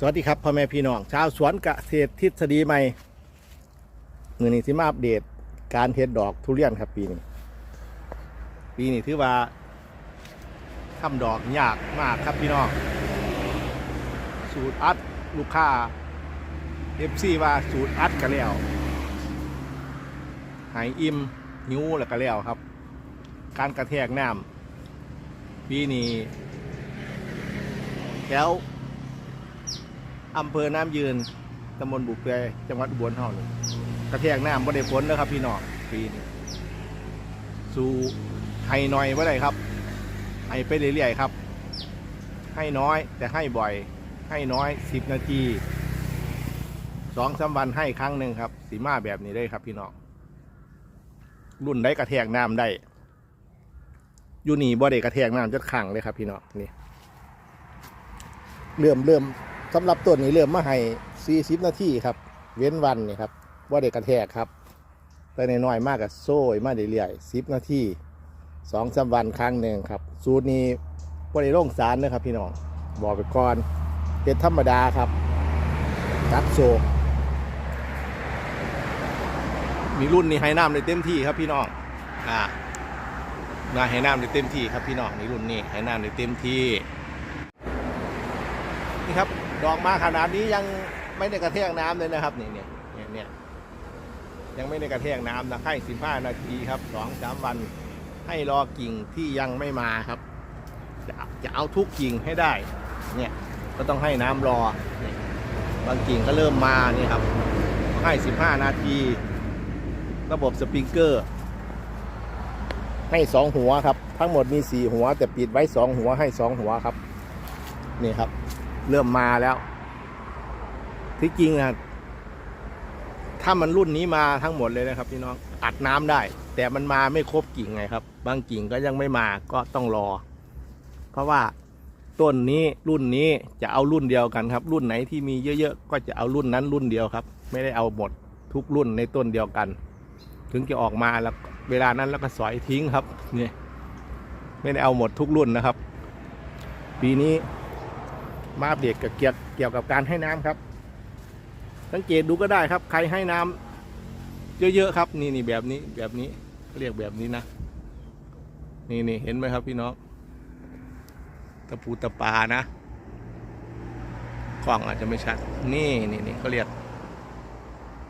สวัสดีครับพ่อแม่พี่น้องชาวสวนเกษตรทฤษฎีใหม่มือนี้สิมาอัปเดตการเฮ็ดดอกทุเรียนครับปีนี้ปีนี้ถือว่าทำดอกยากมากครับพี่น้องสูตรอัดลูกค้าเอฟซีว่าสูตรอัดกันแล้วหายอิ่มนิ้วแล้วก็แล้วครับ การกระแทกน้ำปีนี้แล้ว อำเภอน้ำยืนตำบลบุกเปยจังหวัดอุบลเฮานี่กระแทกน้ำบ่ได้ผลนะครับ พี่น้องปีนี้สู่ให้น้อยบ่ได้ครับให้ไปเรื่อยๆครับ ให้น้อยแต่ให้บ่อย ให้น้อยสิบนาทีสองสามวันให้ครั้งหนึ่งครับ สีมาแบบนี้ได้ครับ พี่น้องรุ่นได้กระแทกน้ำได้อยู่นี่บ่ได้กระแทกน้ำจะขังเลยครับ พี่น้องนี่เริ่มเริ่ม สำหรับต้นนี้เริ่มมาให้40นาทีครับ เว้นวันนี่ครับว่าเด็กกระแทกครับแต่ในน้อยมากกับโซ่ยมาเรื่อยๆ10นาทีสองสามวันครั้งหนึ่งครับ สูตรนี้ว่าได้ลงสารนะครับ พี่น้องบอกไปก่อนเป็นธรรมดาครับกักโซกมีรุ่นนี้ให้น้ำได้เต็มที่ครับพี่น้อง อ่านาให้น้ำได้เต็มที่ครับพี่น้องนี่รุ่นนี้ให้น้ำได้เต็มที่ นี่ครับ ดอกมาขนาดนี้ยังไม่ได้กระแทกน้ำเลยนะครับนี่เนี่ยเนี่ยเนี่ยยังไม่ได้กระแทกน้ำนะให้สิบห้านาทีครับสองสามวัน ให้รอกิ่งที่ยังไม่มาครับ จะจะเอาทุกกิ่งให้ได้ เนี่ยก็ต้องให้น้ำรอบางกิ่งก็เริ่มมานี่ครับ ให้สิบห้านาที ระบบสปริงเกอร์ ให้สองหัวครับ ทั้งหมดมีสี่หัว แต่ปิดไว้สองหัวให้สองหัวครับ นี่ครับ เริ่มมาแล้ว ที่จริงนะถ้ามันรุ่นนี้มาทั้งหมดเลยนะครับพี่น้องอัดน้ำได้ แต่มันมาไม่ครบกิ่งไงครับ บางกิ่งก็ยังไม่มาก็ต้องรอ เพราะว่าต้นนี้รุ่นนี้จะเอารุ่นเดียวกันครับ รุ่นไหนที่มีเยอะๆก็จะเอารุ่นนั้นรุ่นเดียวครับ ไม่ได้เอาหมดทุกรุ่นในต้นเดียวกัน ถึงจะออกมาแล้วเวลานั้นแล้วก็สอยทิ้งครับเนี่ยไม่ได้เอาหมดทุกรุ่นนะครับ ปีนี้ มาอัปเดตกับเกี่ยวเกี่ยวกับการให้น้ำครับ สังเกตดูก็ได้ครับ ใครให้น้ำเยอะๆครับ นี่นี่แบบนี้แบบนี้เขาเรียกแบบนี้นะ นี่นี่เห็นไหมครับพี่น้องตะปูตะปานะกล้องอาจจะไม่ชัด นี่นี่นี่เขาเรียก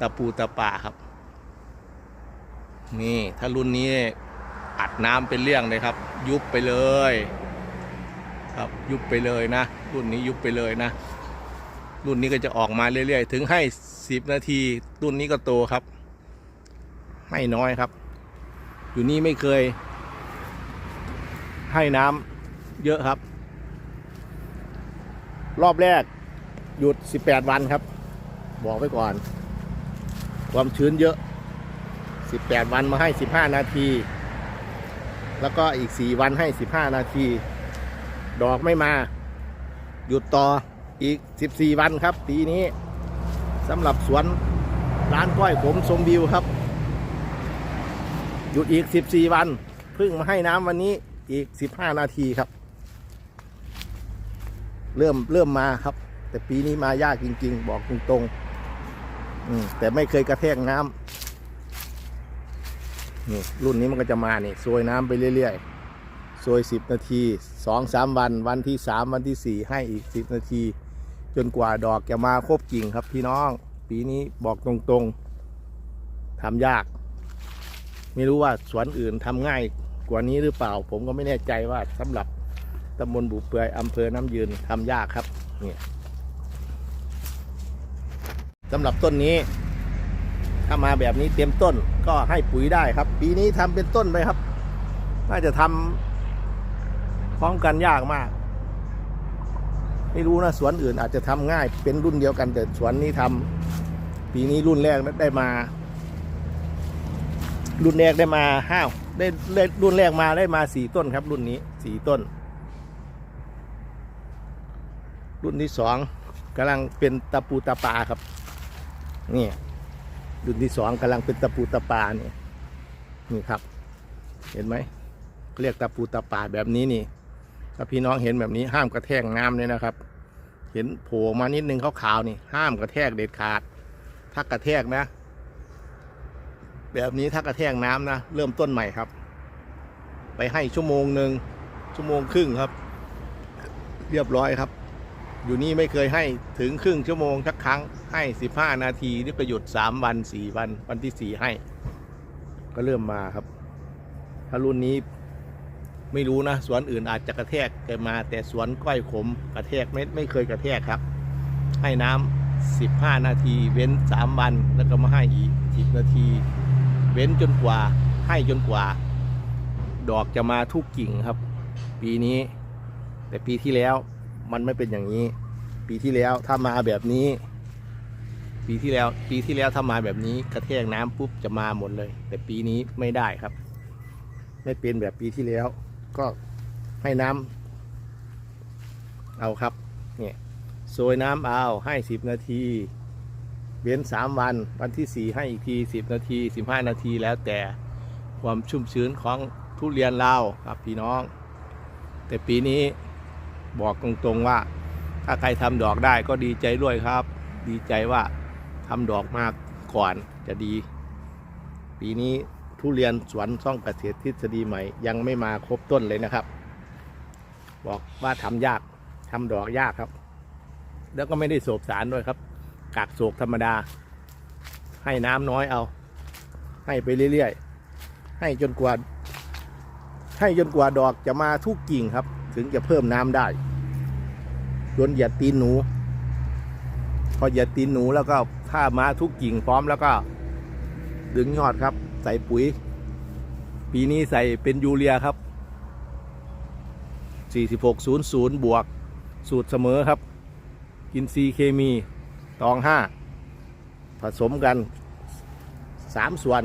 ตะปูตะปาครับ นี่ถ้ารุ่นนี้อัดน้ำเป็นเรื่องเลยครับ ยุบไปเลย ครับยุบไปเลยนะ รุ่นนี้ยุบไปเลยนะ รุ่นนี้ก็จะออกมาเรื่อยๆ ถึงให้สิบนาที รุ่นนี้ก็โตครับ ไม่น้อยครับ อยู่นี่ไม่เคย ให้น้ำเยอะครับ รอบแรกหยุด 18 วันครับ บอกไว้ก่อน ความชื้นเยอะ 18 วันมาให้ 15 นาที แล้วก็อีก 4 วันให้ 15 นาที ดอกไม่มา หยุดต่ออีก 14 วันครับ ปีนี้สำหรับสวนร้านก้อยผมชมวิวครับ หยุดอีก 14 วันเพิ่งมาให้น้ำวันนี้อีก 15 นาทีครับ เริ่มเริ่มมาครับ แต่ปีนี้มายากจริง ๆ บอกตรงๆแต่ไม่เคยกระแทกน้ำนี่รุ่นนี้มันก็จะมานี่ซวยน้ำไปเรื่อย ๆ โซยสิบนาทีสองสามวันวันที่สามวันที่สี่ให้อีกสิบนาที จนกว่าดอกจะมาครบกิ่งครับพี่น้อง ปีนี้บอกตรงๆทำยาก ไม่รู้ว่าสวนอื่นทำง่ายกว่านี้หรือเปล่า ผมก็ไม่แน่ใจว่าสำหรับตำบลบุเปื่อยอำเภอน้ำยืนทำยากครับเนี่ยสำหรับต้นนี้ ถ้ามาแบบนี้เต็มต้นก็ให้ปุ๋ยได้ครับ ปีนี้ทำเป็นต้นไปครับ น่าจะทำ พร้อมกันยากมาก ไม่รู้นะสวนอื่นอาจจะทำง่าย เป็นรุ่นเดียวกันแต่สวนนี้ทำปีนี้รุ่นแรกได้มา รุ่นแรกได้มาห้าได้ได้รุ่นแรกมาได้มาสี่ต้นครับ รุ่นนี้สี่ต้น รุ่นที่สองกำลังเป็นตะปูตะปาครับ นี่รุ่นที่สองกำลังเป็นตะปูตะปาเนี่ยนี่ครับ เห็นไหมเรียกตะปูตะปาแบบนี้นี่ ถ้าพี่น้องเห็นแบบนี้ห้ามกระแทกน้ำเลยนะครับ เห็นโผล่มานิดนึงขาวๆนี่ ห้ามกระแทกเด็ดขาด ถ้ากระแทกนะ แบบนี้ถ้ากระแทกน้ำนะ เริ่มต้นใหม่ครับ ไปให้ชั่วโมงหนึ่งชั่วโมงครึ่งครับ เรียบร้อยครับ อยู่นี่ไม่เคยให้ถึงครึ่งชั่วโมงสักครั้งให้สิบห้านาทีนี่ก็หยุดสามวันสี่วัน วันที่สี่ให้ ก็เริ่มมาครับ ถ้ารุ่นนี้ ไม่รู้นะสวนอื่นอาจจะกระแทกแต่มา แต่สวนก้อยขมกระแทกไม่ไม่เคยกระแทกครับ ให้น้ำสิบห้านาทีเว้นสามวันแล้วก็มาให้อีกสิบนาที เว้นจนกว่า ให้จนกว่า ดอกจะมาทุกกิ่งครับ ปีนี้ แต่ปีที่แล้วมันไม่เป็นอย่างนี้ ปีที่แล้วถ้ามาแบบนี้ ปีที่แล้วปีที่แล้วถ้ามาแบบนี้กระแทกน้ำปุ๊บจะมาหมดเลย แต่ปีนี้ไม่ได้ครับ ไม่เป็นแบบปีที่แล้ว ก็ให้น้ำเอาครับเนี่ยโซยน้ำเอาให้สิบนาทีเว้นสามวันวันที่สี่ให้อีกทีสิบนาทีสิบห้านาทีแล้วแต่ความชุ่มชื้นของทุเรียนเราครับพี่น้อง แต่ปีนี้บอกตรงๆว่า ถ้าใครทำดอกได้ก็ดีใจด้วยครับ ดีใจว่าทำดอกมากก่อนจะดี ปีนี้ ทุเรียนสวนซ่องเกษตรทฤษฎีใหม่ ยังไม่มาครบต้นเลยนะครับ บอกว่าทำยากทำดอกยากครับ แล้วก็ไม่ได้โสบสารด้วยครับกากโศกธรรมดา ให้น้ำน้อยเอา ให้ไปเรื่อยๆ ให้จนกว่า ให้จนกว่าดอกจะมาทุกกิ่งครับ ถึงจะเพิ่มน้ำได้จนเหยียดตีนหนู พอเหยียดตีนหนูแล้วก็ถ้ามาทุกกิ่งพร้อมแล้วก็ ดึงยอดครับ ส่ปุ๋ย ปีนี้ใส่เป็นยูเรียครับ 4600 บวก สูตรเสมอครับอินทรีเคมีตองห้าผสมกันสามส่วน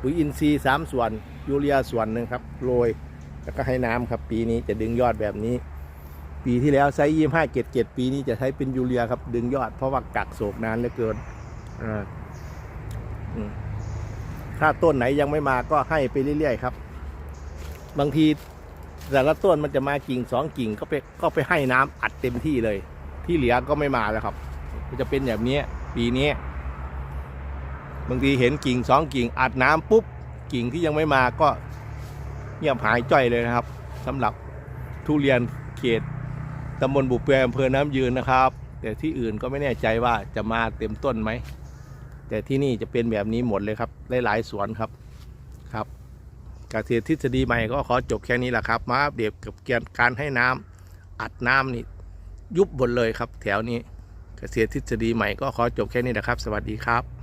ปุ๋ยอินทรีย์สามส่วน ยูเรียส่วนหนึ่งครับโรย แล้วก็ให้น้ำครับ ปีนี้จะดึงยอดแบบนี้ ปีที่แล้วใช้ยี่ห้าเกตเจ็ดปีนี้จะใช้เป็นยูเรียครับ ดึงยอดเพราะว่ากักโศกนานเหลือเกินอ่าอืม ถ้าต้นไหนยังไม่มาก็ให้ไปเรื่อยๆครับ บางทีแต่ละต้นมันจะมากิ่งสองกิ่งก็ไปก็ไปให้น้ำอัดเต็มที่เลย ที่เหลือก็ไม่มาแล้วครับมันจะเป็นแบบนี้ปีนี้บางทีเห็นกิ่งสองกิ่งอัดน้ำปุ๊บกิ่งที่ยังไม่มาก็เงียบหายจ้อยเลยนะครับสำหรับทุเรียนเขตตำบลบุเปรอำเภอน้ำยืนนะครับ แต่ที่อื่นก็ไม่แน่ใจว่าจะมาเต็มต้นไหม แต่ที่นี่จะเป็นแบบนี้หมดเลยครับ หลายๆสวนครับครับเกษตรทฤษฎีใหม่ก็ขอจบแค่นี้แหละครับ มาอัปเดตกับการให้น้ำอัดน้ำนี่ยุบหมดเลยครับ แถวนี้เกษตรทฤษฎีใหม่ก็ขอจบแค่นี้นะครับ สวัสดีครับ